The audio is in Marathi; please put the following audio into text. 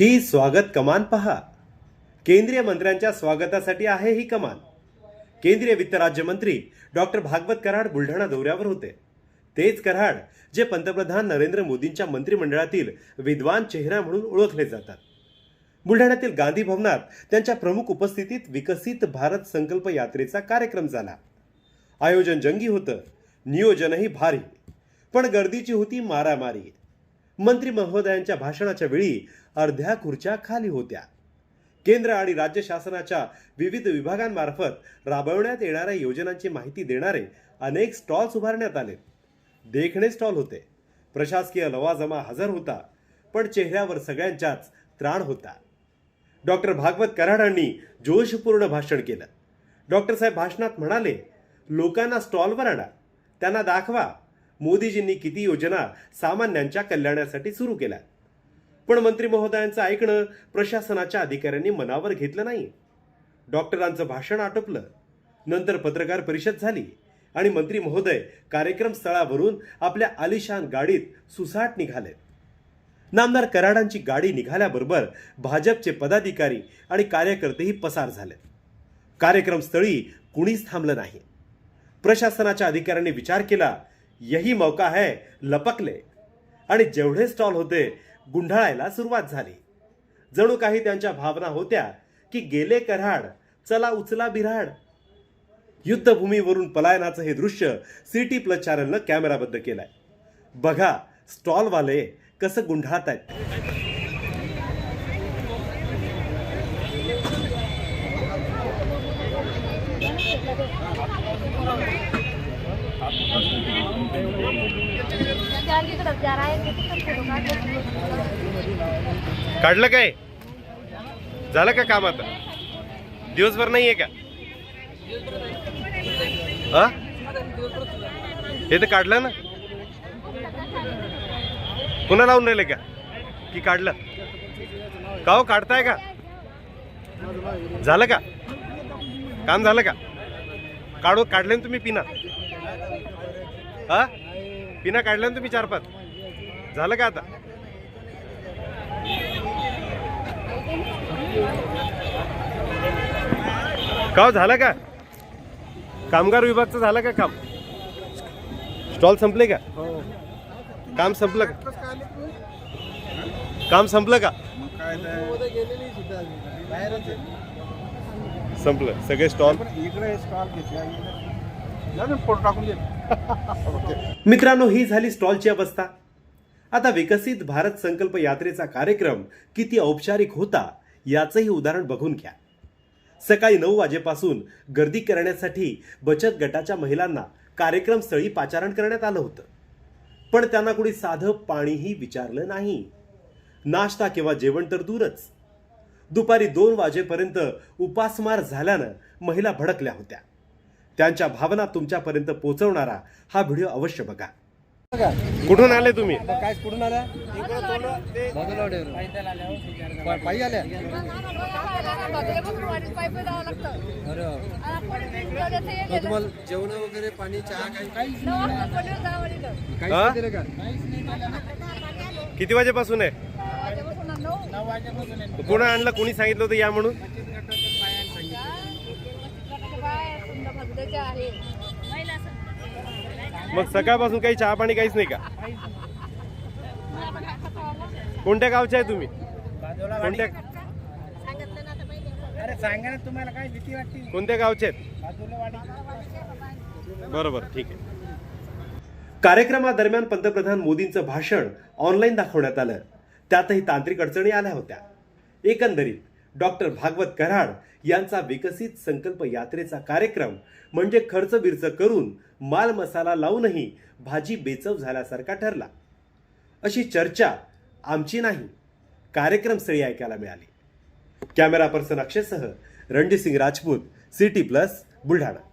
ही स्वागत कमान पहा. केंद्रीय मंत्र्यांच्या स्वागतासाठी आहे ही कमान. केंद्रीय वित्त राज्यमंत्री डॉक्टर भागवत कराड बुलढाणा दौऱ्यावर होते. तेच कराड जे पंतप्रधान नरेंद्र मोदींच्या मंत्रिमंडळातील विद्वान चेहरा म्हणून ओळखले जातात. बुलढाण्यातील गांधी भवनात त्यांच्या प्रमुख उपस्थितीत विकसित भारत संकल्प यात्रेचा कार्यक्रम झाला. आयोजन जंगी होतं. नियोजनही भारी. पण गर्दीची होती मारामारी. मंत्री महोदयांच्या भाषणाच्या वेळी अर्ध्या खुर्च्या खाली होत्या. केंद्र आणि राज्य शासनाच्या विविध विभागांमार्फत राबवण्यात येणाऱ्या योजनांची माहिती देणारे अनेक स्टॉल्स उभारण्यात आले. देखणे स्टॉल होते. प्रशासकीय लवाजमा हजर होता पण चेहऱ्यावर सगळ्यांच्याच त्राण होता. डॉक्टर भागवत कराडांनी जोशपूर्ण भाषण केलं. डॉक्टर साहेब भाषणात म्हणाले लोकांना स्टॉलवर आणा. त्यांना दाखवा. मोदीजींनी किती योजना सामान्यांच्या कल्याणासाठी सुरू केल्या. पण मंत्री महोदयांचं ऐकणं प्रशासनाच्या अधिकाऱ्यांनी मनावर घेतलं नाही. डॉक्टरांचं भाषण आटोपलं. नंतर पत्रकार परिषद झाली आणि मंत्री महोदय कार्यक्रम स्थळावरून आपल्या आलिशान गाडीत सुसाट निघाले. नामदार कराडांची गाडी निघाल्याबरोबर भाजपचे पदाधिकारी आणि कार्यकर्तेही पसार झाले. कार्यक्रम स्थळी कुणीच थांबलं नाही. प्रशासनाच्या अधिकाऱ्यांनी विचार केला यही मौका है लपकले आणि जेवढे स्टॉल होते गुंढाळायला सुरुवात झाली. जणू काही त्यांच्या भावना होत्या की गेले कराड चला उचला बिराड. युद्धभूमीवरून पलायनाचं हे दृश्य सिटी प्लस चॅनलनं कॅमेराबद्ध केलंय. बघा स्टॉलवाले कसं गुंढाळत आहेत काढलं काय? झालं का काम आता? दिवसभर नाहीये का? हा? हे तर काढलं ना. पुन्हा लावून राहिले का? की काढलं? का हो काढताय का? झालं का? काम झालं का? काढू काढले ना तुम्ही पिना हा? पिना काढल्या ना तुम्ही चार पाच झालं का आता? का झालं का? कामगार विभागचं झालं का काम? स्टॉल संपले का? काम संपलं का? काम संपलं का? संपलं. सगळे स्टॉल? इकडे स्टॉल घेतला. फोटो टाकून दे. मित्रांनो ही झाली स्टॉलची अवस्था. आता विकसित भारत संकल्प यात्रेचा कार्यक्रम किती औपचारिक होता याचंही उदाहरण बघून घ्या. सकाळी नऊ वाजेपासून गर्दी करण्यासाठी बचत गटाच्या महिलांना कार्यक्रमस्थळी पाचारण करण्यात आलं होतं. पण त्यांना कुणी साधं पाणीही विचारलं नाही. नाश्ता किंवा जेवण तर दूरच. दुपारी दोन वाजेपर्यंत उपासमार झाल्यानं महिला भडकल्या होत्या. त्यांच्या भावना तुमच्यापर्यंत पोहोचवणारा हा व्हिडिओ अवश्य बघा. कुठून आले तुम्ही? काय कुठून आल्या? पायी आल्या. मग तुम्हाला जेवण वगैरे पाणी चहा काही? किती वाजेपासून आहे? कोणा आणलं? कोणी सांगितलं होतं या म्हणून? मग सकाळपासून काही चहा पाणी काहीच नाही का? कोणत्या गावचे आहे तुम्ही? कोणत्या अरे सांगा ना तुम्हाला काय भीती वाटते? कोणत्या गावचे आहेत? बरोबर ठीक आहे. कार्यक्रमादरम्यान पंतप्रधान मोदींचं भाषण ऑनलाईन दाखवण्यात आलं. त्यातही तांत्रिक अडचणी आल्या होत्या. एकंदरीत डॉक्टर भागवत कराड यांचा विकसित संकल्प यात्रेचा कार्यक्रम म्हणजे खर्च बिर्च करून माल मसाला लावूनही भाजी बेचव झाल्यासारखा ठरला. अशी चर्चा आमची नाही कार्यक्रमस्थळी ऐकायला मिळाली. कॅमेरा पर्सन अक्षयसह रणजित सिंग राजपूत सिटी प्लस बुलढाणा.